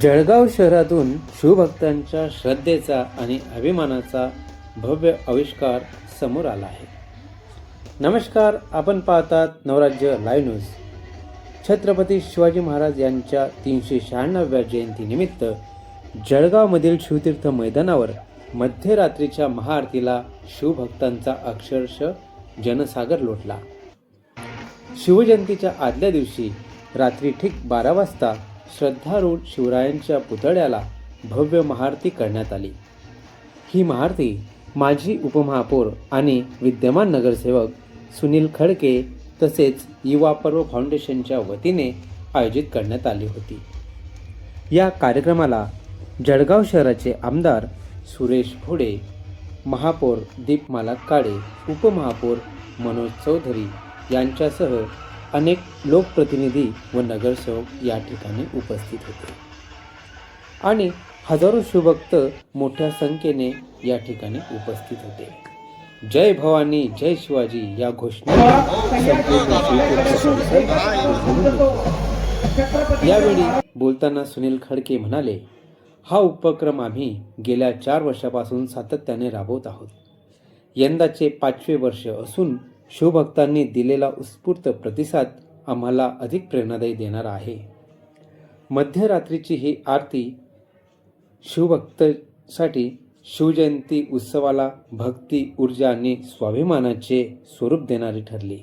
जळगाव शहरातून शिवभक्तांच्या श्रद्धेचा आणि अभिमानाचा भव्य आविष्कार समोर आला आहे. नमस्कार आपण पाहतात नवराज्य लाईव्ह न्यूज छत्रपती शिवाजी महाराज यांच्या तीनशे शहाण्णव्या जयंतीनिमित्त जळगावमधील शिवतीर्थ मैदानावर मध्यरात्रीच्या महाआरतीला शिवभक्तांचा अक्षरशः जनसागर लोटला. शिवजयंतीच्या आदल्या दिवशी रात्री ठीक बारा वाजता श्रद्धारूढ शिवरायांच्या पुतळ्याला भव्य महाआरती करण्यात आली. ही महाआरती माजी उपमहापौर आणि विद्यमान नगरसेवक सुनील खडके तसेच युवा पर्व फाउंडेशनच्या वतीने आयोजित करण्यात आली होती. या कार्यक्रमाला जळगाव शहराचे आमदार सुरेश भोडे महापौर दीपमाला काळे उपमहापौर मनोज चौधरी यांच्यासह अनेक लोकप्रतिनिधी व नगरसेवक या ठिकाणी उपस्थित होते. आणि हजारो शिवभक्त मोठ्या संख्येने या ठिकाणी उपस्थित होते. जय भवानी जय शिवाजी या घोषणा यावेळी बोलताना सुनील खडके म्हणाले हा उपक्रम आम्ही गेल्या चार वर्षापासून सातत्याने राबवत आहोत. यंदाचे पाचवे वर्ष असून शिवभक्तांनी दिलेला उत्स्फूर्त प्रतिसाद आम्हाला अधिक प्रेरणादायी देणार आहे. मध्यरात्रीची ही आरती शिवभक्तसाठी शिवजयंती उत्सवाला भक्ती ऊर्जा आणि स्वाभिमानाचे स्वरूप देणारी ठरली.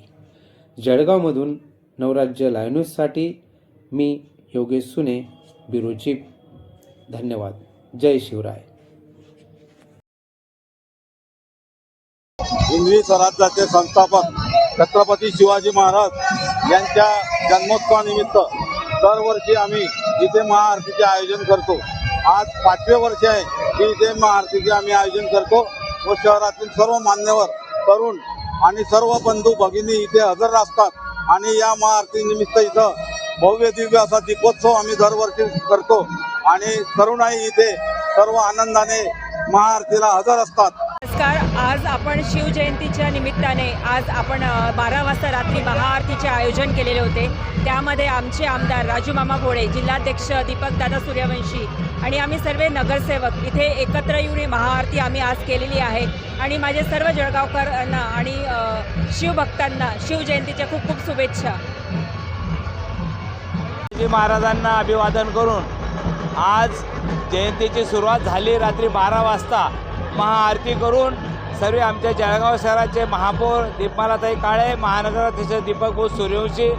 जळगावमधून नवराज्य लाईव्ह मी योगेश सुने ब्युरो धन्यवाद. जय शिवराय. हिंदवी स्वराज्याचे संस्थापक छत्रपती शिवाजी महाराज यांच्या जन्मोत्सवानिमित्त दरवर्षी आम्ही इथे महाआरतीचे आयोजन करतो. आज पाचवे वर्ष आहे की इथे महाआरतीचे आम्ही आयोजन करतो व शहरातील सर्व मान्यवर तरुण आणि सर्व बंधू भगिनी इथे हजर असतात आणि या महाआरतीनिमित्त इथं भव्य दिव्य असा दीपोत्सव आम्ही दरवर्षी करतो आणि तरुणाई इथे सर्व आनंदाने महाआरतीला हजर असतात. नमस्कार. आज आपण शिवजयंतीच्या निमित्ताने आज आपण बारा वाजता रात्री महाआरतीचे आयोजन केलेले होते. त्यामध्ये आमचे आमदार राजू मामा भोळे जिल्हाध्यक्ष दीपक दादा सूर्यवंशी आणि आम्ही सर्व नगरसेवक इथे एकत्र येऊन महाआरती आम्ही आज केलेली आहे. आणि माझे सर्व जळगावकरांना आणि शिवभक्तांना शिवजयंतीच्या खूप खूप शुभेच्छा. महाराजांना अभिवादन करून आज जयंतीची सुरुवात झाली. रात्री बारा वाजता महाआरती करून सर्व आमच्या जळगाव शहराचे महापौर दीपमालाताई काळे महानगराध्यक्ष दीपक भाऊ सूर्यवंशी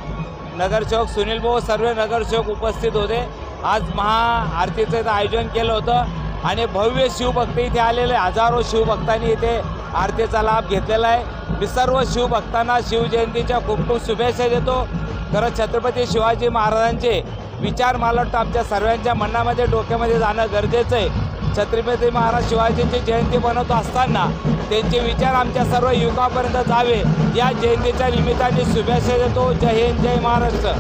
नगरसेवक सुनील भाऊ सर्व नगरसेवक उपस्थित होते. आज महाआरतीचं इथं आयोजन केलं होतं आणि भव्य शिवभक्त इथे आलेले हजारो शिवभक्तांनी इथे आरतीचा लाभ घेतलेला आहे. मी सर्व शिवभक्तांना शिवजयंतीच्या खूप खूप शुभेच्छा देतो. खरं छत्रपती शिवाजी महाराजांचे विचार मला वाटतं आमच्या सर्वांच्या मनामध्ये डोक्यामध्ये जाणं गरजेचं आहे. छत्रपती महाराज शिवाजींची जयंती बनवत असताना त्यांचे विचार आमच्या सर्व युवकापर्यंत जावे. या जयंतीच्या निमित्ताने शुभेच्छा देतो. जय हिंद जय महाराष्ट्र.